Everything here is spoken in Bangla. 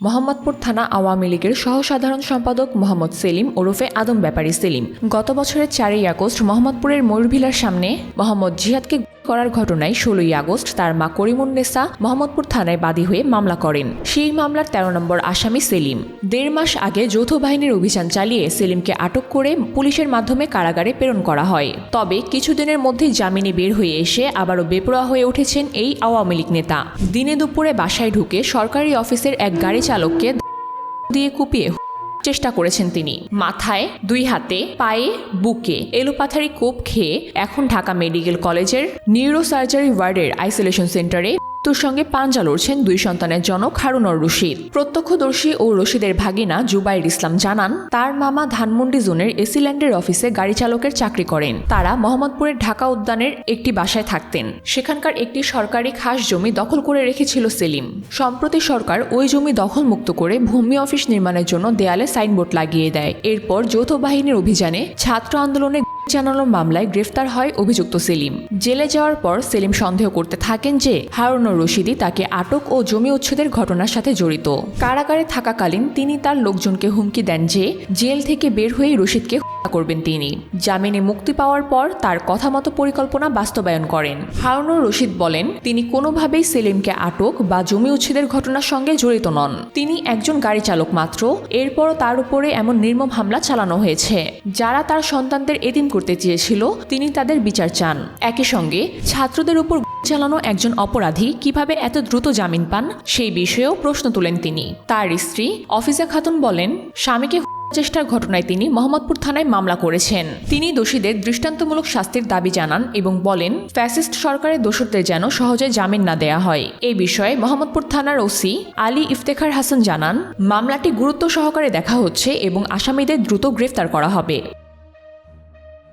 মোহাম্মদপুর থানা আওয়ামী লীগের সহসাধারণ সম্পাদক মোহাম্মদ সেলিম ওরফে আদম ব্যাপারী সেলিম। গত বছরের চারই আগস্ট মোহাম্মদপুরের ময়ূরভিলার সামনে মোহাম্মদ জিহাদকে করার ঘটনায় ষোলোই আগস্ট তার মা করিমুন্নেসা মোহাম্মদপুর থানায় বাদী হয়ে মামলা করেন। সেই মামলার তেরো নম্বর আসামি সেলিম। দেড় মাস আগে যৌথ বাহিনীর অভিযান চালিয়ে সেলিমকে আটক করে পুলিশের মাধ্যমে কারাগারে প্রেরণ করা হয়। তবে কিছুদিনের মধ্যেই জামিনে বের হয়ে এসে আবারও বেপরোয়া হয়ে উঠেছেন এই আওয়ামী লীগ নেতা। দিনে দুপুরে বাসায় ঢুকে সরকারি অফিসের এক গাড়ি চালককে দিয়ে কুপিয়ে চেষ্টা করেছেন তিনি। মাথায়, দুই হাতে, পায়ে, বুকে এলোপাথারি কোপ খেয়ে এখন ঢাকা মেডিকেল কলেজের নিউরোসার্জারি ওয়ার্ডের আইসোলেশন সেন্টারে মৃত্যুর সঙ্গে পাঞ্জা লড়ছেন দুই সন্তানের জনক হারুনর রশিদ। প্রত্যক্ষদর্শী ও রশিদের ভাগিনা জুবাইর ইসলাম জানান, তার মামা ধানমন্ডি জোনের এসিল্যান্ডের অফিসে গাড়ি চালকের চাকরি করেন। তারা মোহাম্মদপুরের ঢাকা উদ্যানের একটি বাসায় থাকতেন। সেখানকার একটি সরকারি খাস জমি দখল করে রেখেছিল সেলিম। সম্প্রতি সরকার ওই জমি দখল মুক্ত করে ভূমি অফিস নির্মাণের জন্য দেয়ালে সাইনবোর্ড লাগিয়ে দেয়। এরপর যৌথ বাহিনীর অভিযানে ছাত্র আন্দোলনে জানানো মামলায় গ্রেফতার হয় অভিযুক্ত সেলিম। জেলে যাওয়ার পর সেলিম সন্দেহ করতে থাকেন যে হারুনুর রশিদি তাকে আটক ও জমি উচ্ছেদের ঘটনার সাথে জড়িত। কারাগারে থাকাকালীন তিনি তার লোকজনকে হুমকি দেন যে জেল থেকে বের হয়ে রশিদকে করবেন তিনি। জামিনে মুক্তি পাওয়ার পর তার কথা মতো পরিকল্পনা বাস্তবায়ন করেন। হারুনুর রশিদ বলেন, তিনি কোনোভাবেই সেলিমকে আটক বা জমি উচ্ছেদের ঘটনার সঙ্গে জড়িত নন। তিনি একজন গাড়ি চালক মাত্র। এরপরও তার উপরে এমন নির্মম হামলা চালানো হয়েছে। যারা তার সন্তানদের এতিম করতে চেয়েছিল, তিনি তাদের বিচার চান। একই সঙ্গে, ছাত্রদের উপর চালানো একজন অপরাধী কীভাবে এত দ্রুত জামিন পান, সেই বিষয়েও প্রশ্ন তোলেন তিনি। তার স্ত্রী অফিসা খাতুন বলেন, স্বামীকে চেষ্টার ঘটনায় তিনি মোহাম্মদপুর থানায় মামলা করেছেন। তিনি দোষীদের দৃষ্টান্তমূলক শাস্তির দাবি জানান এবং বলেন, ফ্যাসিস্ট সরকারের দোষরদের যেন সহজে জামিন না দেয়া হয়। এই বিষয়ে মোহাম্মদপুর থানার ওসি আলী ইফতেখার হাসান জানান, মামলাটি গুরুত্ব সহকারে দেখা হচ্ছে এবং আসামিদের দ্রুত গ্রেফতার করা হবে।